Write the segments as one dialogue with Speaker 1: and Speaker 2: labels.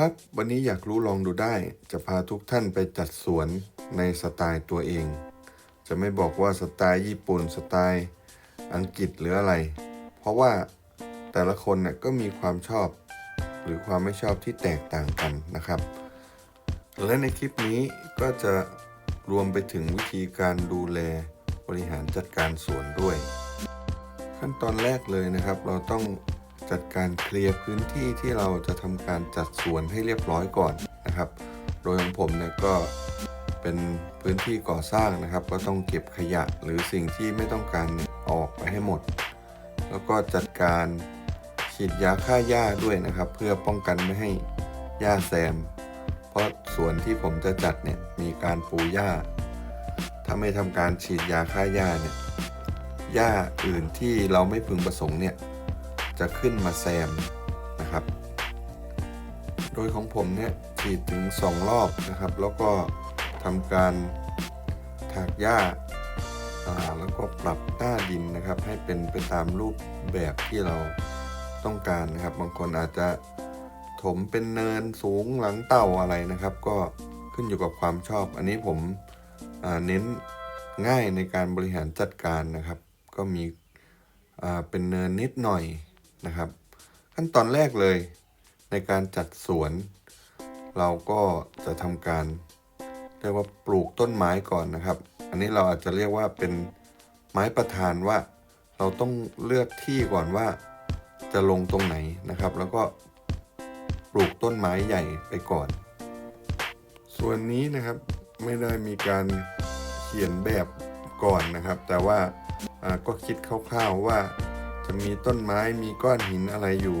Speaker 1: ครับ วันนี้อยากรู้ลองดูได้ จะพาทุกท่านไปจัดสวนในสไตล์ตัวเอง จะไม่บอกว่าสไตล์ญี่ปุ่นสไตล์อังกฤษหรืออะไร เพราะว่าแต่ละคนเนี่ยก็มีความชอบ หรือความไม่ชอบที่แตกต่างกันนะครับ และในคลิปนี้ก็จะรวมไปถึงวิธีการดูแลบริหารจัดการสวนด้วย ขั้นตอนแรกเลยนะครับ เราต้อง จัดการเคลียร์พื้นที่ที่เราจะทำการจัดสวนให้เรียบร้อยก่อนนะครับ โดยของผมเนี่ยก็เป็นพื้นที่ก่อสร้างนะครับ ก็ต้องเก็บขยะหรือสิ่งที่ไม่ต้องการออกไปให้หมด แล้วก็จัดการฉีดยาฆ่าหญ้าด้วยนะครับ เพื่อป้องกันไม่ให้หญ้าแซม เพราะสวนที่ผมจะจัดเนี่ยมีการปูหญ้า ถ้าไม่ทำการฉีดยาฆ่าหญ้าเนี่ยหญ้าอื่นที่เราไม่พึงประสงค์เนี่ย จะขึ้นมาแซมนะครับ โดยของผมเนี่ยฉีดถึง 2 รอบนะครับ แล้วก็ทำการถากหญ้าแล้วก็ปรับหน้าดินนะครับ ให้เป็นไปตามรูปแบบที่เราต้องการนะครับ บางคนอาจจะถมเป็นเนินสูงหลังเต่าอะไรนะครับ ก็ขึ้นอยู่กับความชอบ อันนี้ผมเน้นง่ายในการบริหารจัดการนะครับ ก็มีเป็นเนินนิดหน่อย นะครับ ขั้นตอนแรกเลยในการจัดสวน เราก็จะทำการเรียกว่าปลูกต้นไม้ก่อนนะครับ อันนี้เราอาจจะเรียกว่าเป็นไม้ประธานว่าเราต้องเลือกที่ก่อนว่าจะลงตรงไหนนะครับ แล้วก็ปลูกต้นไม้ใหญ่ไปก่อน ส่วนนี้นะครับไม่ได้มีการเขียนแบบก่อนนะครับ แต่ว่าอ่าก็คิดคร่าวๆว่า จะมีต้นไม้มีก้อนหินอะไรอยู่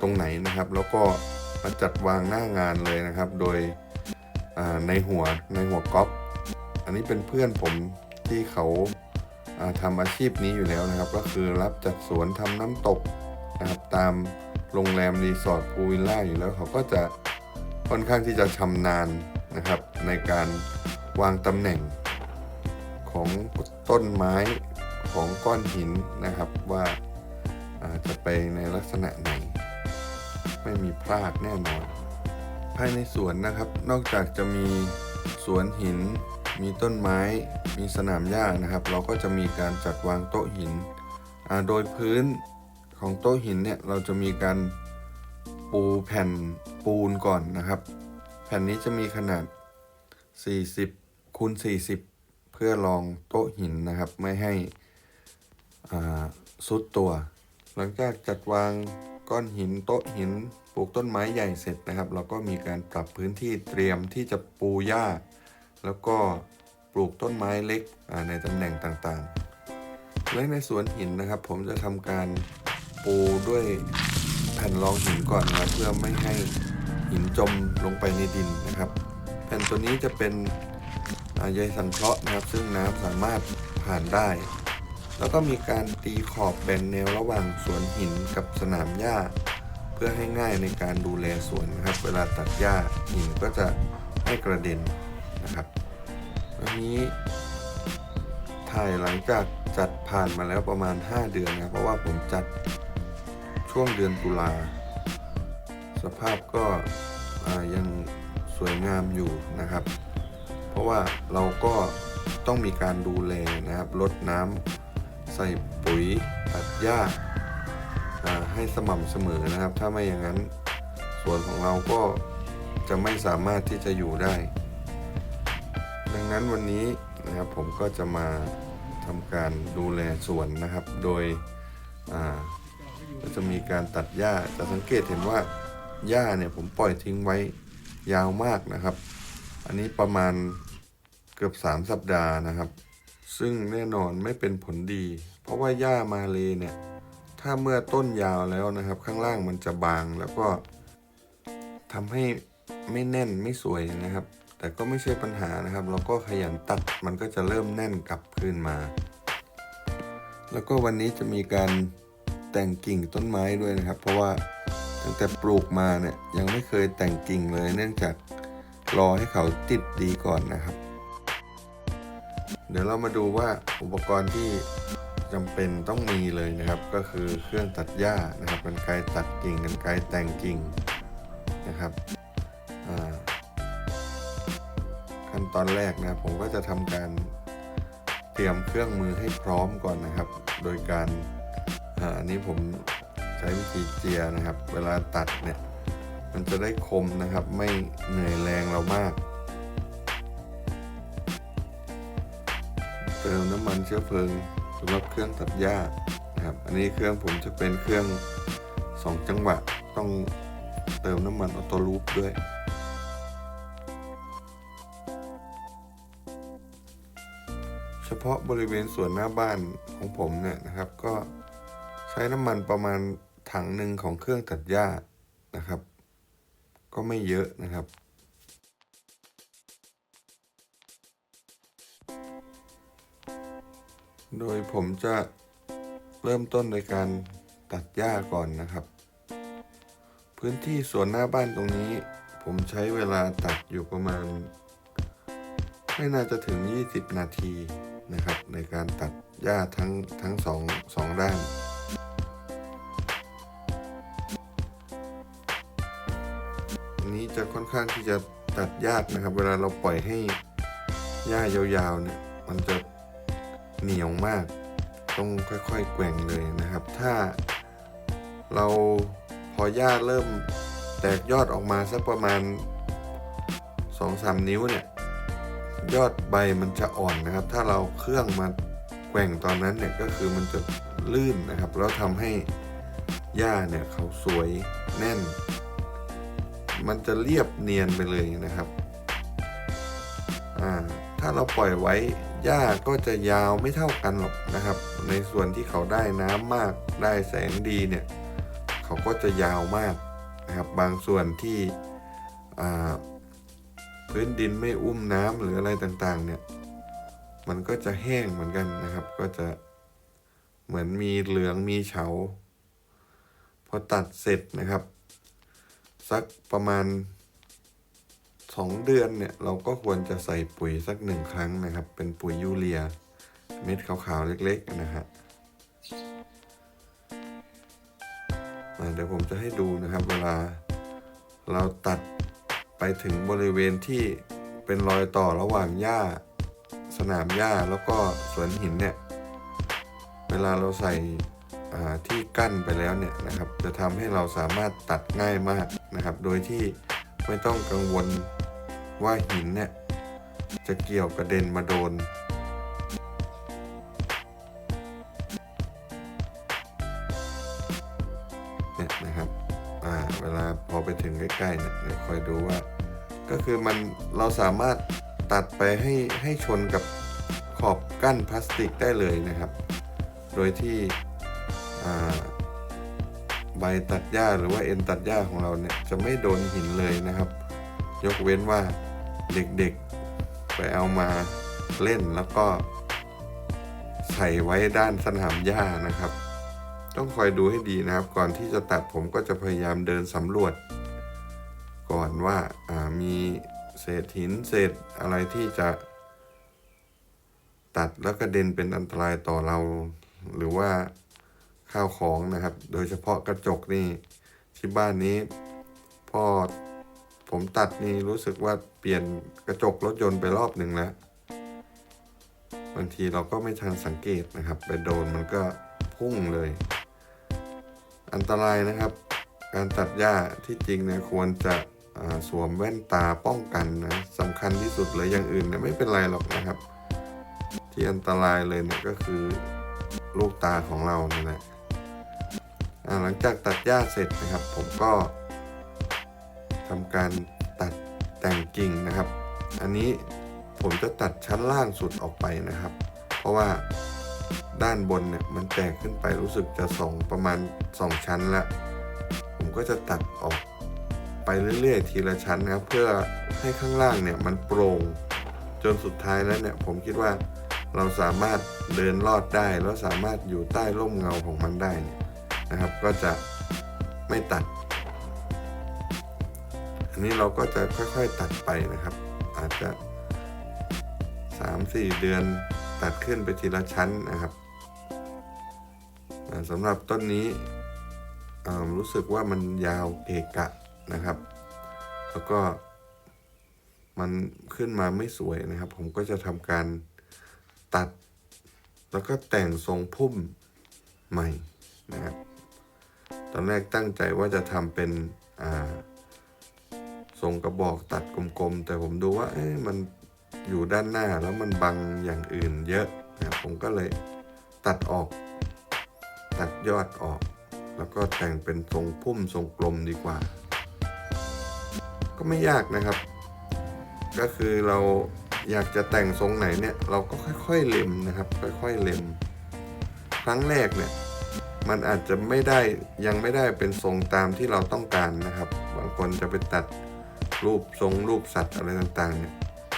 Speaker 1: ตรงไหนนะครับ แล้วก็มาจัดวางหน้างานเลยนะครับ โดยในหัวในหัวก๊อฟอันนี้เป็นเพื่อนผมที่เขาาทำอาชีพนี้อยู่แล้วนะครับ ก็คือรับจัดสวนทำน้ำตกนะครับตามโรงแรมรีสอร์ทพูวิลล่าอยู่แล้วเขาก็จะค่อนข้างที่จะชำนาญนะครับ ในการวางตำแหน่งของต้นไม้ ของก้อนหินนะครับว่าจะไปในลักษณะไหน ไม่มีพลาดแน่นอน ภายในสวนนะครับ นอกจากจะมีสวนหิน มีต้นไม้ มีสนามหญ้านะครับ เราก็จะมีการจัดวางโต๊ะหิน โดยพื้นของโต๊ะหินเนี่ยเราจะมีการปูแผ่นปูนก่อนนะครับ แผ่นนี้จะมีขนาด 40คูณ40 เพื่อรองโต๊ะหินนะครับ ไม่ให้ อ่าซุดตัว หลังจากจัดวางก้อนหินโต๊ะหินปลูกต้นไม้ใหญ่เสร็จนะครับ เราก็มีการปรับพื้นที่เตรียมที่จะปูหญ้า แล้วก็ปลูกต้นไม้เล็กในตำแหน่งต่างๆ และในสวนหินนะครับ ผมจะทำการปูด้วยแผ่นรองหินก่อนนะเพื่อไม่ให้หินจมลงไปในดินนะครับ แผ่นตัวนี้จะเป็นใยสังเคราะห์นะครับ ซึ่งน้ำสามารถผ่านได้ แล้วก็มีการตีขอบแบ่งแนวระหว่างสวนหินกับสนามหญ้า เพื่อให้ง่ายในการดูแลสวนนะครับ เวลาตัดหญ้าหินก็จะไม่กระเด็นนะครับอันนี้ถ่ายหลังจากจัดผ่านมาแล้วประมาณ 5 เดือนนะเพราะว่าผมจัดช่วงเดือนตุลาสภาพก็ยังสวยงามอยู่นะครับ เพราะว่าเราก็ต้องมีการดูแลนะครับลดน้ำ ใส่ปุ๋ยตัดหญ้าให้สม่ำเสมอนะครับ ถ้าไม่อย่างนั้นสวนของเราก็จะไม่สามารถที่จะอยู่ได้ ดังนั้นวันนี้นะครับผมก็จะมาทำการดูแลสวนนะครับ โดยอ่าก็จะมีการตัดหญ้าจะสังเกตเห็นว่าหญ้าเนี่ยผมปล่อยทิ้งไว้ยาวมากนะครับ อันนี้ประมาณเกือบ 3 สัปดาห์นะครับ ซึ่งแน่นอนไม่เป็นผลดี เพราะว่าหญ้ามาเลเนี่ย ถ้าเมื่อต้นยาวแล้วนะครับ ข้างล่างมันจะบางแล้วก็ทำให้ไม่แน่นไม่สวยนะครับ แต่ก็ไม่ใช่ปัญหานะครับ เราก็ขยันตัดมันก็จะเริ่มแน่นกลับคืนมา แล้วก็วันนี้จะมีการแต่งกิ่งต้นไม้ด้วยนะครับ เพราะว่าตั้งแต่ปลูกมาเนี่ยยังไม่เคยแต่งกิ่งเลย เนื่องจากรอให้เขาติดดีก่อนนะครับ เดี๋ยวเรามาดูว่าอุปกรณ์ที่จำเป็นต้องมีเลยนะครับ ก็คือเครื่องตัดหญ้านะครับกันไกตัดกิ่งกันไกแต่งกิ่งนะครับขั้นตอนแรกนะผมก็จะทำการเตรียมเครื่องมือให้พร้อมก่อนนะครับ โดยการอันนี้ผมใช้วิธีเจียนะครับ เวลาตัดเนี่ยมันจะได้คมนะครับ ไม่เหนื่อยแรงเรามาก เติมน้ำมันเชื้อเพลิงสำหรับเครื่องตัดหญ้านะครับ อันนี้เครื่องผมจะเป็นเครื่องสองจังหวะต้องเติมน้ำมันออโต้ลูปด้วย เฉพาะบริเวณส่วนหน้าบ้านของผมเนี่ยนะครับ ก็ใช้น้ำมันประมาณถังหนึ่งของเครื่องตัดหญ้านะครับ ก็ไม่เยอะนะครับ โดยผมจะเริ่มต้นโดยการตัดหญ้าก่อนนะครับ พื้นที่สวนหน้าบ้านตรงนี้ ผมใช้เวลาตัดอยู่ประมาณ ไม่น่าจะถึง 20 นาทีนะครับ ในการตัดหญ้าทั้งทั้งสองสองด้านอันนี้จะค่อนข้างที่จะตัดยากนะครับ เวลาเราปล่อยให้หญ้ายาวๆเนี่ยมันจะ เหนียวมาก ต้องค่อยๆแกว่งเลยนะครับ ถ้าเราพอหญ้าเริ่มแตกยอดออกมาสักประมาณ 2-3 นิ้วเนี่ย ยอดใบมันจะอ่อนนะครับ ถ้าเราเครื่องมาแกว่งตอนนั้นเนี่ยก็คือมันจะลื่นนะครับ แล้วทำให้หญ้าเนี่ยเขาสวยแน่น มันจะเรียบเนียนไปเลยนะครับ อ่า ถ้าเราปล่อยไว้ หญ้าก็จะยาวไม่เท่ากันหรอกนะครับ ในส่วนที่เขาได้น้ำมากได้แสงดีเนี่ยเขาก็จะยาวมากนะครับ บางส่วนที่พื้นดินไม่อุ้มน้ำหรืออะไรต่างๆเนี่ยมันก็จะแห้งเหมือนกันนะครับ ก็จะเหมือนมีเหลืองมีเฉาพอตัดเสร็จนะครับ สักประมาณ 2 เดือนเนี่ยเราก็ควรจะใส่ปุ๋ยสักหนึ่งครั้งนะครับ เป็นปุ๋ยยูเรีย เม็ดขาวๆ เล็กๆนะฮะเดี๋ยวผมจะให้ดูนะครับ เวลาเราตัดไปถึงบริเวณที่เป็นรอยต่อระหว่างหญ้า สนามหญ้าแล้วก็สวนหินเนี่ย เวลาเราใส่ที่กั้นไปแล้วเนี่ยนะครับ จะทำให้เราสามารถตัดง่ายมากนะครับ โดยที่ไม่ต้องกังวล ว่าหินเนี่ยจะเกี่ยวกระเด็นมาโดน เนี่ยนะครับ อ่า เวลาพอไปถึงใกล้ๆเนี่ยเดี๋ยวคอยดูว่า ก็คือมันเราสามารถตัดไปให้ให้ชนกับขอบกั้นพลาสติกได้เลยนะครับ โดยที่ใบตัดหญ้าหรือว่าเอ็นตัดหญ้าของเราเนี่ยจะไม่โดนหินเลยนะครับ ยกเว้นว่า เด็กๆ ไปเอามาเล่นแล้วก็ ใส่ไว้ด้านสนามหญ้านะครับ ต้องคอยดูให้ดีนะครับ ก่อนที่จะตัดผมก็จะพยายามเดินสำรวจ ก่อนว่าามีเศษหินเศษอะไรที่จะ ตัดแล้วกระเด็นเป็นอันตรายต่อเรา หรือว่าข้าวของนะครับ โดยเฉพาะกระจกนี่ที่บ้านนี้พ่อ ผมตัดนี่รู้สึกว่าเปลี่ยนกระจกรถยนต์ไปรอบหนึ่งแล้ว บางทีเราก็ไม่ทันสังเกตนะครับ ไปโดนมันก็พุ่งเลย อันตรายนะครับ การตัดหญ้าที่จริงเนี่ยควรจะสวมแว่นตาป้องกันนะสำคัญที่สุดเลยอย่างอื่นเนี่ยไม่เป็นไรหรอกนะครับ ที่อันตรายเลยเนี่ยก็คือลูกตาของเราเนี่ยแหละหลังจากตัดหญ้าเสร็จนะครับ ผมก็ ทำการตัดแต่งกิ่งนะครับ อันนี้ผมจะตัดชั้นล่างสุดออกไปนะครับ เพราะว่าด้านบนเนี่ยมันแตกขึ้นไปรู้สึกจะสองประมาณ 2 ชั้นแล้วผมก็จะตัดออกไปเรื่อยๆ ทีละชั้นนะครับ เพื่อให้ข้างล่างเนี่ยมันโปร่งจนสุดท้ายแล้วเนี่ยผมคิดว่าเราสามารถเดินลอดได้แล้วสามารถอยู่ใต้ร่มเงาของมันได้นะครับ ก็จะไม่ตัด อันนี้เราก็จะค่อยๆตัดไปนะครับ อาจจะ 3-4 เดือนตัดขึ้นไปทีละชั้นนะครับสำหรับต้นนี้รู้สึกว่ามันยาวเกะกะนะครับ แล้วก็มันขึ้นมาไม่สวยนะครับ ผมก็จะทำการตัด แล้วก็แต่งทรงพุ่มใหม่นะครับ ตอนแรกตั้งใจว่าจะทำเป็นอ่า ทรงกระบอกตัดกลมๆ แต่ผมดูว่าเอ๊ะมันอยู่ด้านหน้าแล้วมันบังอย่างอื่นเยอะนะครับผมก็เลยตัดออก ตัดยอดออก แล้วก็แต่งเป็นทรงพุ่มทรงกลมดีกว่า ก็ไม่ยากนะครับ ก็คือเราอยากจะแต่งทรงไหนเนี่ย เราก็ค่อยๆเล็มนะครับ ค่อยๆเล็ม ครั้งแรกเนี่ยมันอาจจะไม่ได้ยังไม่ได้เป็นทรงตามที่เราต้องการนะครับ บางคนจะไปตัด รูปทรงรูปสัตว์อะไรต่างๆเนี่ย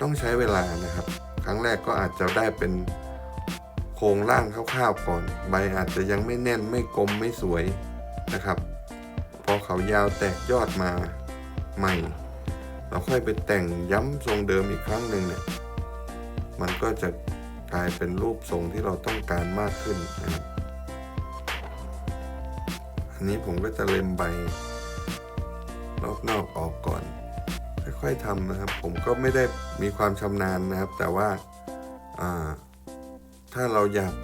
Speaker 1: ต้องใช้เวลานะครับ ครั้งแรกก็อาจจะได้เป็นโครงร่างคร่าวๆก่อน ใบอาจจะยังไม่แน่นไม่กลมไม่สวยนะครับ พอเขายาวแตกยอดมาใหม่ เราค่อยไปแต่งย้ำทรงเดิมอีกครั้งหนึ่งเนี่ยมันก็จะกลายเป็นรูปทรงที่เราต้องการมากขึ้นนะครับอันนี้ผมก็จะเล็มใบรอบนอกออกก่อน ค่อยทำนะครับ ผมก็ไม่ได้มีความชำนาญนะครับ แต่ว่าาถ้าเราอยาก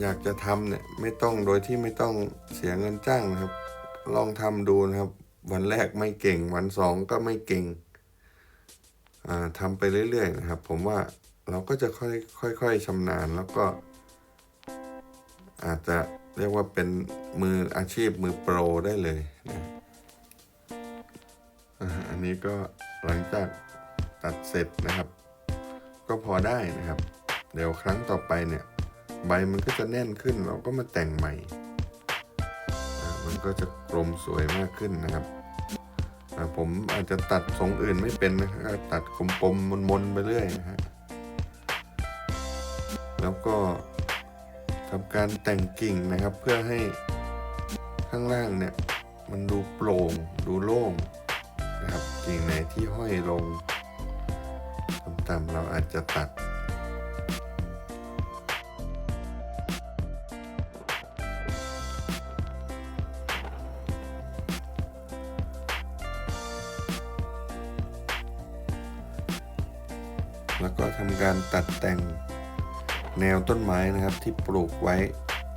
Speaker 1: อยากจะทำเนี่ยไม่ต้องโดยที่ไม่ต้องเสียเงินจ้างนะครับ ลองทำดูนะครับ วันแรกไม่เก่ง วันสองก็ไม่เก่งทำไปเรื่อยๆนะครับ ผมว่าเราก็จะค่อยค่อยๆชำนาญแล้วก็ อาจจะเรียกว่าเป็นมืออาชีพมือโปรได้เลยนะ นนี้ก็หลังจากตัดเสร็จนะครับ ก็พอได้นะครับ เดี๋ยวครั้งต่อไปเนี่ย ใบมันก็จะแน่นขึ้น เราก็มาแต่งใหม่มันก็จะกลมสวยมากขึ้นนะครับผมอาจจะตัดทรงอื่นไม่เป็นนะครับตัดกลมๆมนๆไปเรื่อยนะฮะแล้วก็ทำการแต่งกิ่งนะครับ เพื่อให้ข้างล่างเนี่ย มันดูโปร่งดูโล่งนะครับ กิ่งไหนที่ห้อยลงต่ำๆเราอาจจะตัดแล้วก็ทำการตัดแต่งแนวต้นไม้นะครับที่ปลูกไว้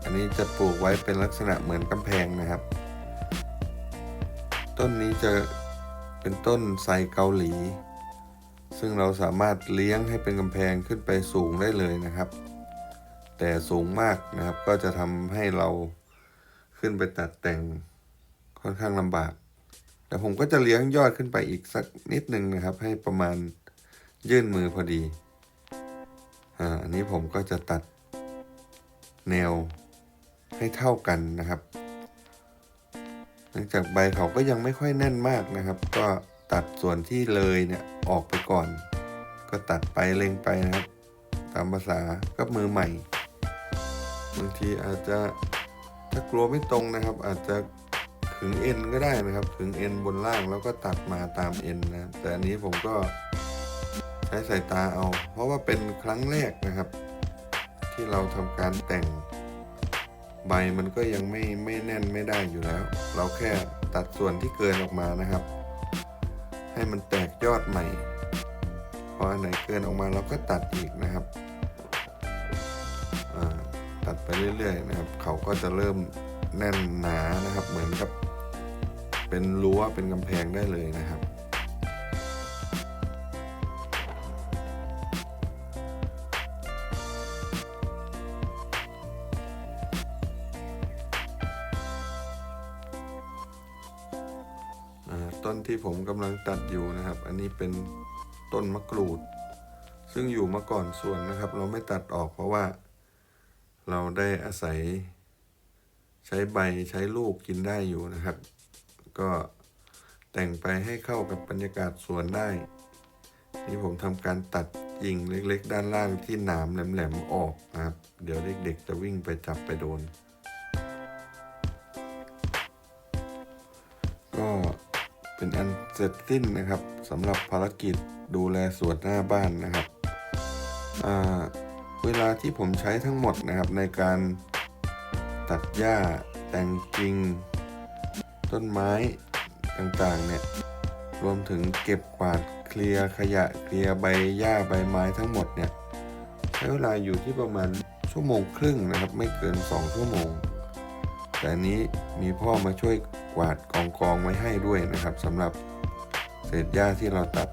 Speaker 1: อันนี้จะปลูกไว้เป็นลักษณะเหมือนกำแพงนะครับ ต้นนี้จะ เป็นต้นไทรเกาหลี ซึ่งเราสามารถเลี้ยงให้เป็นกำแพงขึ้นไปสูงได้เลยนะครับ แต่สูงมากนะครับก็จะทำให้เราขึ้นไปตัดแต่งค่อนข้างลำบาก แต่ผมก็จะเลี้ยงยอดขึ้นไปอีกสักนิดนึงนะครับ ให้ประมาณยื่นมือพอดีอ่าอันนี้ผมก็จะตัดแนวให้เท่ากันนะครับ เนื่องจากใบเขาก็ยังไม่ค่อยแน่นมากนะครับ ก็ตัดส่วนที่เลยเนี่ยออกไปก่อน ก็ตัดไปเล็งไปนะครับ ตามภาษากับมือใหม่ บางทีอาจจะถ้ากลัวไม่ตรงนะครับ อาจจะขึงเอ็นก็ได้นะครับขึงเอ็นบนล่างแล้วก็ตัดมาตามเอ็นนะแต่อันนี้ผมก็ใช้สายตาเอา เพราะว่าเป็นครั้งแรกนะครับ ที่เราทำการแต่ง ใบมันก็ยังไม่ไม่แน่นไม่ได้อยู่แล้ว เราแค่ตัดส่วนที่เกินออกมานะครับ ให้มันแตกยอดใหม่ พออันไหนเกินออกมาเราก็ตัดอีกนะครับตัดไปเรื่อยๆนะครับ เขาก็จะเริ่มแน่นหนานะครับ เหมือนกับเป็นรั้วเป็นกำแพงได้เลยนะครับ ที่ผมกำลังตัดอยู่นะครับ อันนี้เป็นต้นมะกรูด ซึ่งอยู่มาก่อนส่วนนะครับ เราไม่ตัดออกเพราะว่า เราได้อาศัย ใช้ใบใช้ลูกกินได้อยู่นะครับ ก็แต่งไปให้เข้ากับบรรยากาศสวนได้ นี่ผมทำการตัดกิ่งเล็ก ๆ ด้านล่างที่หนามแหลมๆออกนะครับ เดี๋ยวเด็กๆจะวิ่งไปจับไปโดน เป็นอันเสร็จสิ้นนะครับสำหรับภารกิจดูแลสวนหน้าบ้านนะครับเวลาที่ผมใช้ทั้งหมดนะครับในการตัดหญ้าแต่งกิ่งต้นไม้ต่างๆเนี่ยรวมถึงเก็บกวาดเคลียร์ขยะเคลียร์ใบหญ้าใบไม้ทั้งหมดเนี่ยใช้เวลาอยู่ที่ประมาณชั่วโมงครึ่งนะครับ ไม่เกิน 2 ชั่วโมง แต่นี้มีพ่อมาช่วย กวาดกองกองไว้ให้ด้วยนะครับสำหรับเศษหญ้าที่เราตัด